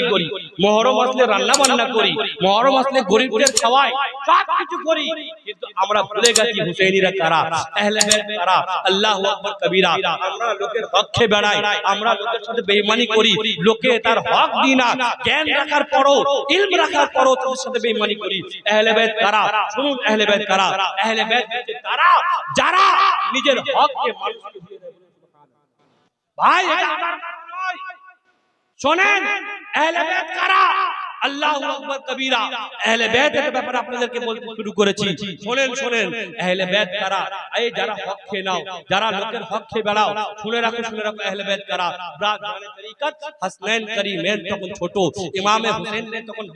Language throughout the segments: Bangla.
তৈরি করি। মহরম আসলে রান্না বান্না করি। মহরম আসলে গরিবদের খাওয়াই। সব কিছু করি। কিন্তু আমরা ভুলে গেছি হুসেইনিরা কারা? আহলে বাইত কারা? আল্লাহু আকবার কবিরা। আমরা লোকের হক বেড়াই। আমরা লোকের সাথে বেঈমানি করি। লোকে তার হক দিই না। জ্ঞান রাখার পরও, ইলম রাখার পরও তাদের সাথে বেঈমানি করি। আহলে বাইত কারা? শুনুন, আহলে বাইত কারা? আহলে বাইত তারা। যারা নিজের হককে মানুষকে দেয় ভাই, এটা আমার। শোনেন আহলে কারা? আল্লাহু আকবার কবীরা। আহলে বাইতের ব্যাপারে আপনাদেরকে বলতে শুরু করেছি। শুনেন শুনেন। যারা হক খেয়ে নাও, যারা লোকের হক খেয়ে বেড়াও, শুনে শুনে রাখো ছোট, ইমামে হোসেন তখন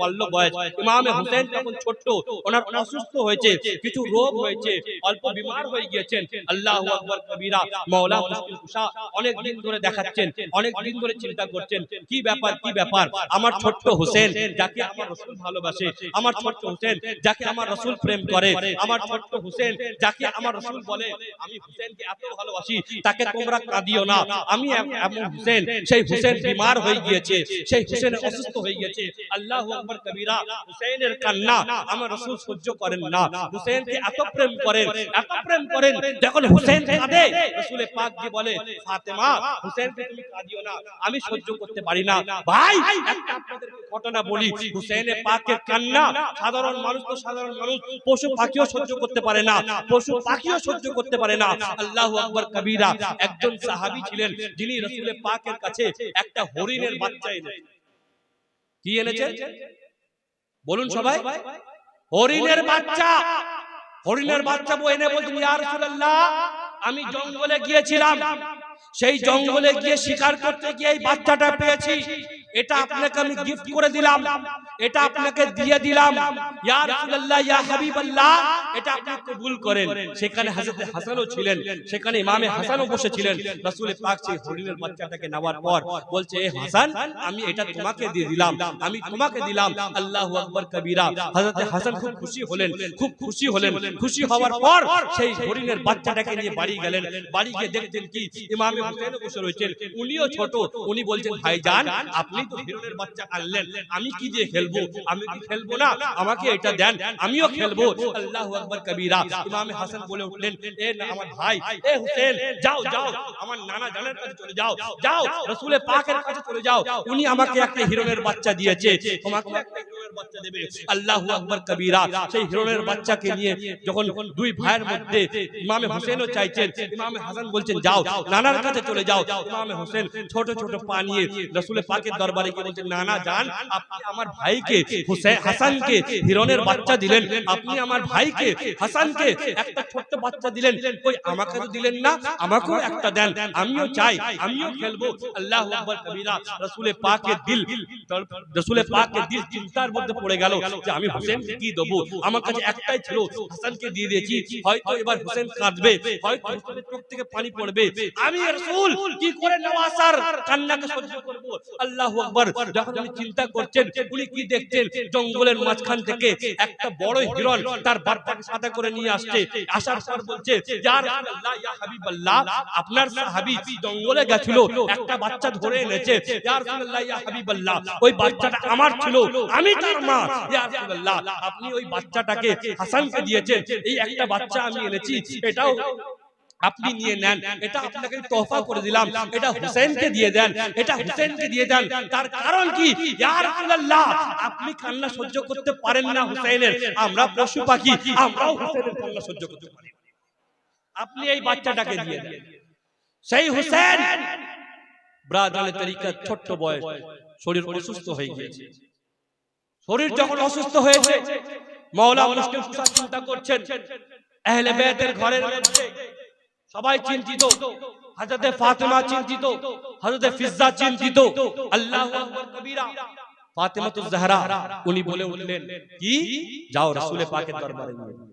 ওনার অসুস্থ হয়েছে, কিছু রোগ হয়েছে, অল্প বিমার হয়ে গিয়েছেন। আল্লাহু আকবার কবীরা, মাওলা মুশকিল অনেক দিন ধরে দেখাচ্ছেন, অনেক দিন ধরে চিন্তা করছেন, কি ব্যাপার কি ব্যাপার? আমার ছোট্ট হোসেন যাকে আমার রসুল ভালোবাসে আমার ছোট্ট হোসেন যাকে আমার রসুল প্রেম করে আমার ছোট্ট হোসেন যাকে আমার রসুল বলে আমি হোসেনকে এত ভালোবাসি তাকে তোমরা কাঁদিও না। আমি এমন হোসেন সেই হোসেন বিমার হয়ে গিয়েছে সেই হোসেন অসুস্থ হয়ে গিয়েছে। আল্লাহু আকবার কবিরা হোসেনের কান্না আমার রসুল সহ্য করেন না। হোসেনকে এত প্রেম করেন এত প্রেম করেন যখন হোসেন কাঁদে রসুলের পাক দিয়ে বলে ফাতেমা হোসেনকে তুমি কাঁদিও না আমি সহ্য করতে পারি না ভাই একটা ঘটনা বলি হুসেনের পাকের কান্না। সাধারণ মানুষ তো সাধারণ মানুষ। পশু পাখিও সহ্য করতে পারে না। পশু পাখিও সহ্য করতে পারে না। আল্লাহু আকবার কবিরা একজন সাহাবী ছিলেন, যিনি রসুলের পাকের কাছে একটা হরিণের বাচ্চা এনেছেন। কি এনেছেন? বলুন সবাই। হরিণের বাচ্চা। হরিণের বাচ্চা বউ এনে বলছেন, ইয়া রাসূলুল্লাহ, আমি জঙ্গলে গিয়েছিলাম। সেই জঙ্গলে গিয়ে শিকার করতে গিয়ে এই বাচ্চাটা পেয়েছি। এটা আপনাকে আমি গিফট করে দিলাম। এটা আপনাকে দিয়ে দিলাম। ইয়া রাসূলুল্লাহ ইয়া হাবিবাল্লাহ। এটা আপনি কবুল করেন। সেখানে হযরত হাসানও ছিলেন। সেখানে ইমামে হাসানও বসেছিলেন রাসূল পাক সেই হরিণের বাচ্চাটাকে নেওয়ার পর বলছে এ হাসান আমি এটা তোমাকে দিয়ে দিলাম। আমি তোমাকে দিলাম। আল্লাহু আকবার কবীরা। হযরত হাসান খুব খুশি হলেন। খুব খুশি হলেন। খুশি হওয়ার পর সেই হরিণের বাচ্চাটাকে নিয়ে বাড়ি গেলেন। বাড়ি গিয়ে দেখতেন কি ইমামে হোসেন বসে রয়েছেন উনিও ছোট উনি বলছেন ভাইজান আপনি তো হিরণের বাচ্চা আনলেন। আমি কি দিয়ে খেলব? আমি কি খেলব না? আমাকে এটা দেন। আমিও খেলব। আল্লাহ আকবর কবিরা। ইমাম হাসান বলে উঠলেন এ না আমার ভাই এ হোসেন যাও যাও আমার নানা জানের কাছে চলে যাও। যাও রাসূলের পাকের কাছে চলে যাও। উনি আমাকে একটা হিরণের বাচ্চা দিয়েছে। তোমাকে একটা হিরণের বাচ্চা দেবে। আল্লাহু আকবার কবীরা। সেই হিরণের বাচ্চাকে নিয়ে যখন দুই ভাইয়ের মধ্যে ইমামে হোসেনও চাইছেন ইমামে হাসান বলছেন যাও নানার কাছে চলে যাও। ইমামে হোসেন ছোট ছোট পা নিয়ে রাসূলের পাকের দরবারে গিয়ে বলছেন নানা যান আপনি আমার ভাইকে হুসেন হাসানকে হিরণের বাচ্চা দিলেন আপনি আমার ভাইকে হাসানকে একটা ছোট্ট বাচ্চা দিলেন কই আমাকে তো দিলেন না আমাকেও একটা দেন আমিও চাই আমিও খেলব আল্লাহু আকবার কবীরা রাসূলের পাকের দিল রাসূলের পাকের দিল চিন্তার মধ্যে পড়ে গেল যে আমি হোসেনকে কি দেবো? আমার কাছে একটাই ছিল হাসানকে দিয়ে দিয়েছি হয়তো এবার হোসেন কাঁদবে হয়তো হোসেনের চোখ থেকে পানি পড়বে। আমি রাসূল কি করে নওয়াসার কান্নাকে সহ্য করব। আল্লাহু আকবার যখন উনি চিন্তা করছেন উনি কি দেখছেন? জঙ্গলের মাঝখান থেকে একটা বড় হিরণ তার বাচ্চাকে সাথে করে নিয়ে আসছে। আসার পর বলছে ইয়া রাসূলুল্লাহ ইয়া হাবিবাল্লাহ আপনার সাহাবী জঙ্গলে গেছিল একটা বাচ্চা ধরে এনেছে ইয়া রাসূলুল্লাহ ইয়া হাবিবাল্লাহ ওই বাচ্চাটা আমার ছিল আমি তার মা রাসূলুল্লাহ আপনি ওই বাচ্চাটাকে হাসানকে দিয়েছেন এই একটা বাচ্চা আমি এনেছি এটাও আপনি নিয়ে নেন এটা আপনাকে তোহফা করে দিলাম এটা হুসেনকে দিয়ে দেন এটা হুসেনকে দিয়ে দেন তার কারণ কি? ইয়া রাসূলুল্লাহ আপনি কান্না সহ্য করতে পারেন না হুসেনের আমরা পশু পাখি আমরাও হুসেনের কান্না সহ্য করতে পারি। আপনি এই বাচ্চাটাকে দিয়ে দেন। সেই হুসেন ব্রাদানের তরিকা ছোট্ট বয়স শরীর অসুস্থ হয়ে গিয়েছে। শরীর যখন অসুস্থ হয়েছে, মাওলা মুশকিল কুশা চিন্তা করছেন, আহলে বেতের ঘরের মধ্যে সবাই চিন্তিত, হযরতে ফাতেমা চিন্তিত, হযরতে ফিজ্জা চিন্তিত, আল্লাহু আকবার কবীরা ফাতেমাতুজ জাহরা, উনি বলে উঠলেন, কি? যাও রাসূলের পাকের দরবারে নিয়ে যাও।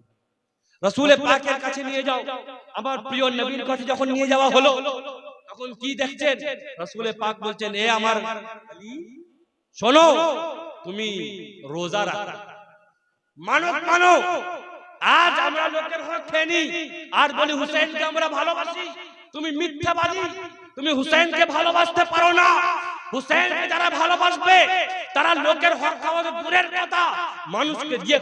রাসূলের পাকের কাছে নিয়ে যাও। আমার প্রিয় নবীর কাছে যখন নিয়ে যাওয়া হলো, তখন কি দেখছেন? রাসূলের পাক বলছেন, এ আমার শোনো তুমি রোজা রাখো। মানব মানব আজ আমরা লোকের হক খেয়ে নিই। আর বলি হুসেনকে আমরা ভালোবাসি। তুমি মিথ্যাবাদী। তুমি হুসেনকে ভালোবাসতে পারো না। হুসেনকে যারা ভালোবাসবে তারা লোকের হক খাওয়া দূরের কথা। মানুষকে দিয়ে।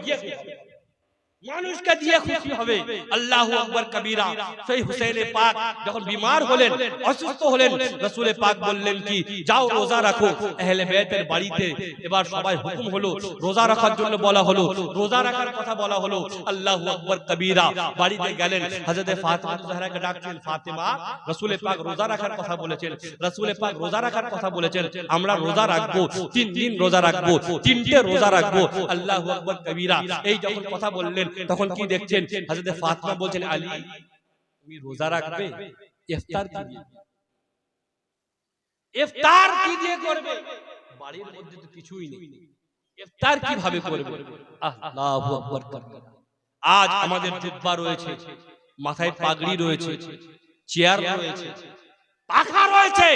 মানুষকে দিয়ে খুশি হবে? আল্লাহু আকবার কবিরা। সেই হুসেন পাক যখন বিমার হলেন, অসুস্থ হলেন, রাসূল পাক বললেন কি, যাও, রোজা রাখো, আহলে বাইতের বাড়িতে। এবার সবাই হুকুম হলো, রোজা রাখার জন্য বলা হলো, রোজা রাখার কথা বলা হলো। আল্লাহু আকবার কবিরা বাড়িতে গেলেন, হযরতে ফাতিমা জাহরাকে ডাকছেন, ফাতিমা, রাসূল পাক রোজা রাখার কথা বলেছেন, রাসূল পাক রোজা রাখার কথা বলেছেন, আমরা রোজা রাখব, তিন দিন রোজা রাখব, তিনটে রোজা রাখব। আল্লাহু আকবার কবিরা এই যখন কথা বললেন তখন কি দেখছেন? হযরতে ফাতিমা বলছেন আলী তুমি রোজা রাখবে? ইফতার দিয়ে ইফতার কি দিয়ে করবে? বাড়ির মধ্যে তো কিছুই নেই। ইফতার কীভাবে করবে? আল্লাহু আকবার কবিরা। আজ আমাদের জুব্বা রয়েছে মাথায় পাগড়ি রয়েছে চেয়ার রয়েছে পাখা রয়েছে।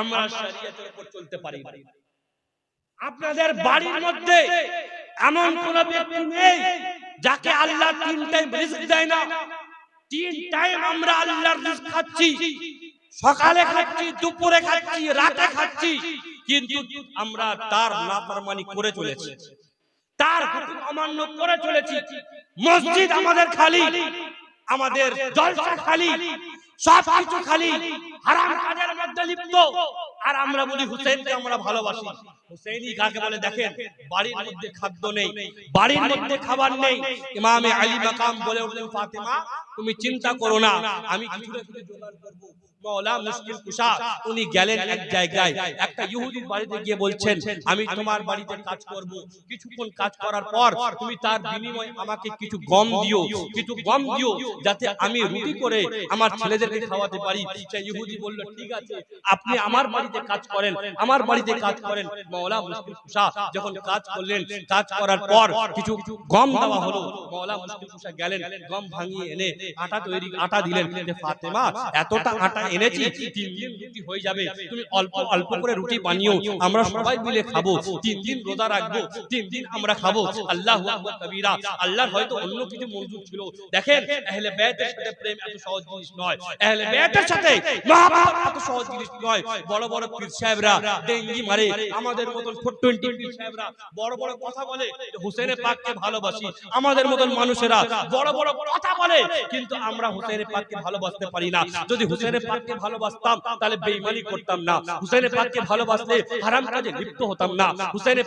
আমরা শরীয়তের উপর চলতে পারি আপনাদের বাড়ির মধ্যে এমন কোন ব্যক্তি নেই যাকে আল্লাহ তিন টাইম রিজিক দেয় না, তিন টাইম আমরা আল্লাহর রিজিক খাচ্ছি। সকালে খাচ্ছি, দুপুরে খাচ্ছি, রাতে খাচ্ছি। কিন্তু আমরা তার নাফরমানি করে চলেছি। তার হুকুম অমান্য করে চলেছি। মসজিদ আমাদের খালি, আমাদের জলসা খালি সব কিছু খালি, হারাম কাজের মধ্যে লিপ্ত। আর আমরা বলি হুসেনকে আমরা ভালোবাসি। হুসেনই কাকে বলে দেখেন? বাড়ির মধ্যে খাদ্য নেই। বাড়ির মধ্যে খাবার নেই। ইমামে আলী মাকাম বলে উঠলেন ফাতেমা তুমি চিন্তা করো না। আমি কিছু না কিছু জোগাড় করব। মওলা মুশকিল কুশা উনি গেলেন এক জায়গায়। একটা ইহুদির বাড়িতে গিয়ে বলছেন আমি তোমার বাড়িতে কাজ করব। কিছুক্ষণ কাজ করার পর তুমি তার বিনিময়ে আমাকে কিছু গম দিও কিছু গম দিও যাতে আমি রুটি করে আমার ছেলেদেরকে খাওয়াতে পারি সেই ইহুদি বলল ঠিক আছে আপনি আমার বাড়িতে কাজ করেন আমার বাড়িতে কাজ করেন মওলা মুশকিল কুশা যখন কাজ করলেন কাজ করার পর কিছু গম দেওয়া হলো। মওলা মুশকিল কুশা গেলেন গম ভাঙিয়ে এনে আটা তৈরি আটা দিলেন। যে ফাতেমা এতটা আটা এনেছি তিন দিন রুটি হয়ে যাবে। তুমি অল্প অল্প করে রুটি বানিও আমরা সবাই মিলে খাব। তিন দিন রোজা রাখব। তিন দিন আমরা খাব। আল্লাহু আকবার কবিরা। আল্লাহর হয়তো অন্য কিছু মঞ্জুর ছিল। দেখেন আহলে বাইতের সাথে প্রেম এত সহজ জিনিস নয় আহলে বাইতের সাথে মহব্বত এত সহজ জিনিস নয়। বড় বড় পীর সাহেবরা ডেঙ্গি মারে আমাদের মতন 420 পীর সাহেবরা বড় বড় কথা বলে যে হুসেনের পাককে ভালোবাসি। আমাদের মতন মানুষেরা বড় বড় কথা বলে কিন্তু আমরা পাককে ভালোবাসতে পারি না। যদি পাককে ভালোবাসতাম তাহলে বেঈমানি করতাম না। পাককে ভালোবাসলে হারাম কাজে লিপ্ত হতাম না।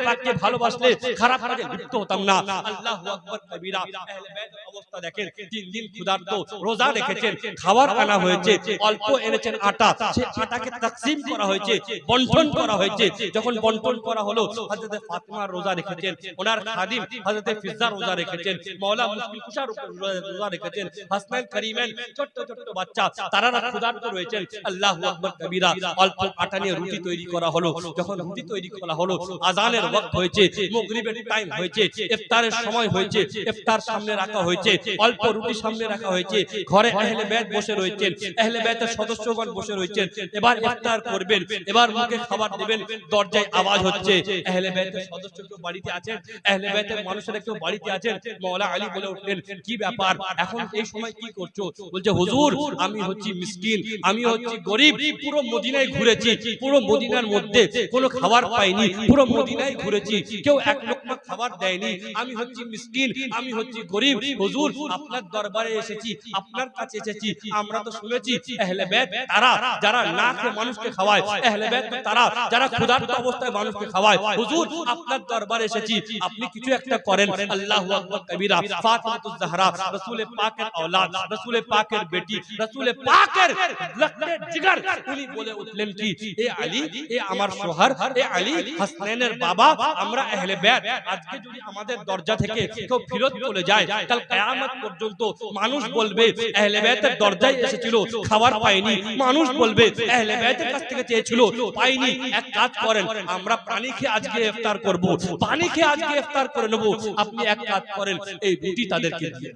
পাককে ভালোবাসলে খারাপ কাজে লিপ্ত হতাম না। আল্লাহু আকবার কবিরা আহলে বাইতের অবস্থা দেখেন তিন দিন ক্ষুধার্ত রোজা রেখেছেন খাবার আনা হয়েছে অল্প এনেছেন আটা। সেই আটাকে তাকসিম করা হয়েছে বন্টন করা হয়েছে যখন বন্টন করা হলো। হযরত ফাতিমা রোজা রেখেছেন, ওনার খাদিম হযরত ফিজা রোজা রেখেছেন, মাওলা মুশকিল কুশার রোজা- রেখেছেন হাসনান করিমেন ছোট্ট ছোট্ট বাচ্চা, তারা ক্ষুধার্ত রয়েছেন। আল্লাহু আকবার কবিরা, অল্প আটা নিয়ে রুটি তৈরি করা হলো। যখন রুটি তৈরি করা হলো, আজানের ওয়াক্ত হয়েছে, মাগরিবের টাইম হয়েছে, ইফতারের সময় হয়েছে, ইফতার সামনে রাখা হয়েছে, অল্প রুটি সামনে রাখা হয়েছে, ঘরে আহলে বাইত বসে রয়েছেন, আহলে বাইতের সদস্যগণ বসে রয়েছেন, এবার ইফতার করবেন, এবার মুখে খাবার দিবেন, দরজায় আওয়াজ হচ্ছে, আহলে বাইতের সদস্য কেউ বাড়িতে আছেন, আহলে বাইতের মানুষেরা কেউ বাড়িতে আছেন, মাওলা আলী বলে উঠলেন, কি ব্যাপার? এখন এই সময় কি করছ? বলছে, হুজুর, আমি হচ্ছি মিসকিন, আমি হচ্ছি গরিব, পুরো মদিনায় ঘুরেছি, পুরো মদিনার মধ্যে কোনো খাবার পাইনি, পুরো মদিনায় ঘুরেছি, কেউ এক লোকমা খাবার দেয়নি, আমি হচ্ছি মিসকিন, আমি হচ্ছি গরিব, হুজুর, আপনার দরবারে এসেছি, আপনার কাছে এসেছি, আমরা তো শুনেছি, আহলে বাইত তারা, যারা না খেয়ে মানুষকে খাওয়ায়, আহলে বাইত তারা, যারা ক্ষুধার্ত অবস্থায় মানুষকে খাওয়ায় হুজুর আপনার দরবারে এসেছি আপনি কিছু একটা করেন আল্লাহু আকবার কবিরা ফাতিমাতুজ জাহরা রাসূল পাকের اولاد রাসূল পাকের বেটি রাসূল পাকের লখতে জিগার উনি বলে উঠলেন কি এ আলী এ আমার সোহার এ আলী হাসনাইনের বাবা আমরা আহলে বাইত আজকে যদি আমাদের দরজা থেকে কেউ ফিরত চলে যায় কাল কিয়ামত পর্যন্ত মানুষ বলবে আহলে বাইতের দরজায় এসেছিল খাবার পায়নি মানুষ বলবে আহলে বাইতের কাছ থেকে চেয়েছিল পাইনি এক কাজ করেন আমরা পানি খেয়ে আজকে ইফতার করব। পানি খেয়ে আজকে ইফতার করে নেব। আপনি এক কাজ করেন, এই রুটি তাদেরকে দিয়ে।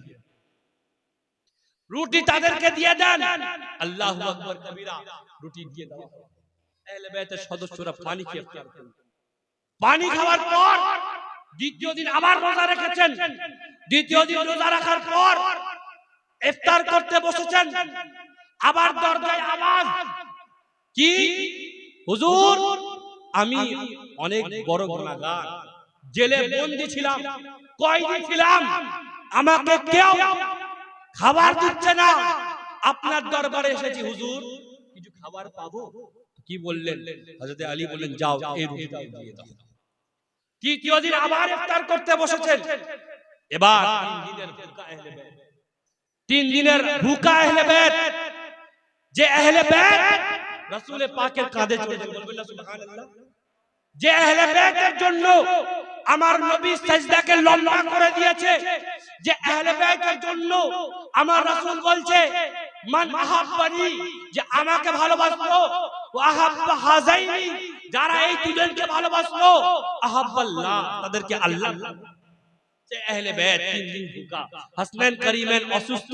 রুটি তাদেরকে দিয়ে দেন। আল্লাহু আকবার কবিরা, রুটি দিয়ে দাও আহলে বাইতের সদস্যরা পানি খেয়ে ইফতার করবে। পানি খাওয়ার পর দ্বিতীয় দিন আবার রোজা রেখেছেন। দ্বিতীয় দিন রোজা রাখার পর ইফতার করতে বসেছেন। আবার দরজায় আওয়াজ। কি? হুজুর? আমি অনেক বড় গুনাহগার জেলে বন্দি ছিলাম। কয়দি ছিলাম? আমাকে কেউ খাবার দিচ্ছে না। আপনার দরবারে এসেছি হুজুর। কিছু খাবার পাবো? কি বললেন? হযরত আলী বললেন যাও এই রুটিটা দিয়ে দাও। তৃতীয় দিন আবার ইফতার করতে বসেছেন? এবার তিন দিনের ভুকা আহলে বেত যে আহলে বেত রাসূলে পাকের কাঁধে বলবেন না সুবহানাল্লাহ। যে আহলে বেতের জন্য আমার নবী সাজদাকে লম্বা করে দিয়েছে যে আহলে বেতের জন্য আমার রাসূল বলছে মান আহাব্বানি যে আমাকে ভালোবাসলো ওয়া আহাব্বা হাযাইনি যারা এই দুজনকে ভালোবাসলো আহাব্বাল্লাহ তাদেরকে আল্লাহ যে আহলে বেত তিন দিন ভুকা হাসনান করিমেন অসুস্থ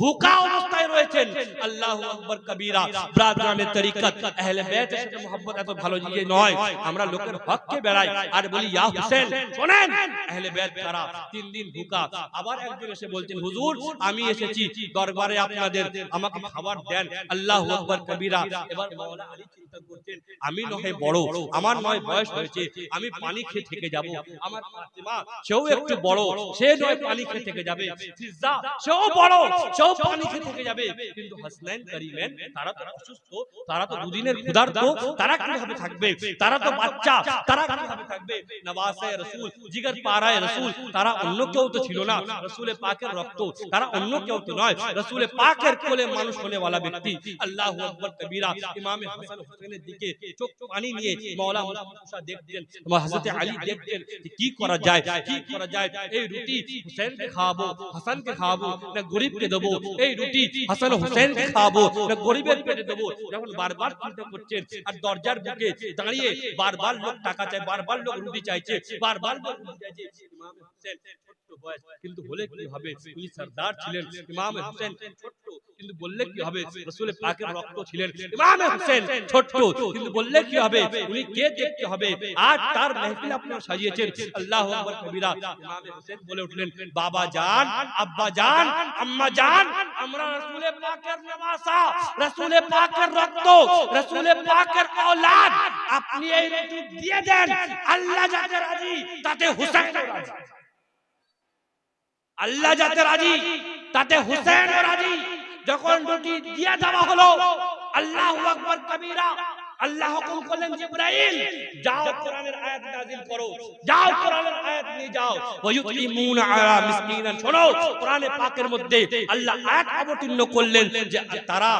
ভুকা অবস্থায় রয়েছেন। আল্লাহু আকবার কবীরা। ব্রাদরানে তরিকত। আহলে বেতের সাথে মোহাব্বত এত ভালো জিনিস নয়। আমরা লোকের হককে বেড়াই। আর বলি ইয়া হোসেন শুনেন। আহলে বেত কারা? তিন দিন ভুকা আবার একজন এসে বলছেন হুজুর আমি এসেছি দরবারে আপনাদের। আমাকে খাবার দেন আল্লাহু আকবার কবীরা। এবার মাওলানা আলী চিন্তা করছেন আমি নয় বড় আমার নয় বয়স হয়েছে আমি পানি খেয়ে থেকে যাব আমার ফাতেমা সেও একটু বড় সে নয় পানি খেয়ে থেকে যাবে ফিজ্জা সেও বড় সেও পানি খেয়ে থেকে যাবে। কিন্তু হাসনাইন করিমেন তারা তো অসুস্থ তারা তো দুদিনের ক্ষুধার্ত তারা কীভাবে থাকবে? তারা তো বাচ্চা তারা কীভাবে থাকবে? নওয়াসে রাসূল জিগর পারায় রাসূল তারা অন্য কেউ তো ছিল না। রাসূলে পাকের রক্ত তারা অন্য কেউ তো নয়। রাসূলে পাকের কোলে মানুষ হনে वाला ব্যক্তি। আল্লাহু আকবার কবীরা ইমামে হাসান হোসেনের দিকে চোখ পানি নিয়ে মাওলা মুসা দেখতেন হযরত আলী দেখতেন কি করা যায় কি করা যায় এই রুটি হুসেনকে খাওয়াবো হাসানকে খাওয়াবো না গরিবকে দেবো। এই রুটি হাসান হুসেনকে খাওয়াবো না গরিবের পেটে দেবো। যখন বারবার চিন্তা করছেন আর দরজার বুকে দাঁড়িয়ে বারবার লোক টাকা চায় বারবার লোক রুটি চাইছে বারবার লোক রুটি চাইছে। ইমাম হোসেন ছোট্ট বয়স কিন্তু হলে কি হবে? উনি সরদার ছিলেন। ইমাম হোসেন ছোট্ট কিন্তু বললে কি হবে? রসুলের পাকের রক্ত ছিলেন ইমাম হোসেন ছোট্ট। কিন্তু বললে কি হবে? উনি কে দেখতে হবে? আর তার মেহফিল আপনারা সাজিয়েছেন। আল্লাহ আকবার কবিরা। ইমাম হোসেন বলে উঠলেন বাবা জান আব্বা জান আম্মা জান আমরা রসুলের পাকের নবাসা রসুলের পাকের রক্ত রসুলের পাকের اولاد আপনি এই রূপ দিয়ে দেন। আল্লাহ যাতে রাজি তাতে হোসেন রাজি। আল্লাহ যাতে রাজি তাতে হোসেন রাজি যখন রুটি দিয়ে দেওয়া হলো, আল্লাহ আকবর কবিরা, আল্লাহ হুকুম করলেন জিবরাইল। যাও কোরআনের আয়াত নাযিল করো, যাও কোরআনের আয়াত নিয়ে যাও। ওয়ায়ুতিমুনা আলা মিসকিনান, শোনো, কোরআনে পাকের মধ্যে আল্লাহ আয়াত অবতীর্ণ করলেন যে তারা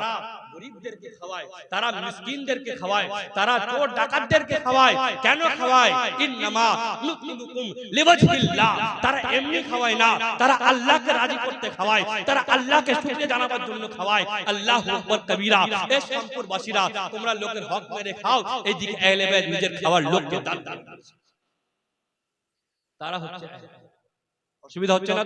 গরিবদেরকে খাওয়ায় তারা মিসকিনদেরকে খাওয়ায় তারা চোর ডাকাতদেরকে খাওয়ায় কেন খাওয়ায়? ইন্নামা নুতিমুকুম লিওয়াজহিল্লাহ। তারা এমনি খাওয়ায় না তারা আল্লাহকে রাজি করতে খাওয়ায় তারা আল্লাহকে শুকরিয়া জানাবার জন্য খাওয়ায়। আল্লাহু আকবার কবীরা। এই সম্পুরবাসীরা তোমরা লোকের হক মেরে খাও এইদিকে আহলে বাইত নিজের খাওয়ার লোককে দান তারা হচ্ছে অসুবিধা হচ্ছে না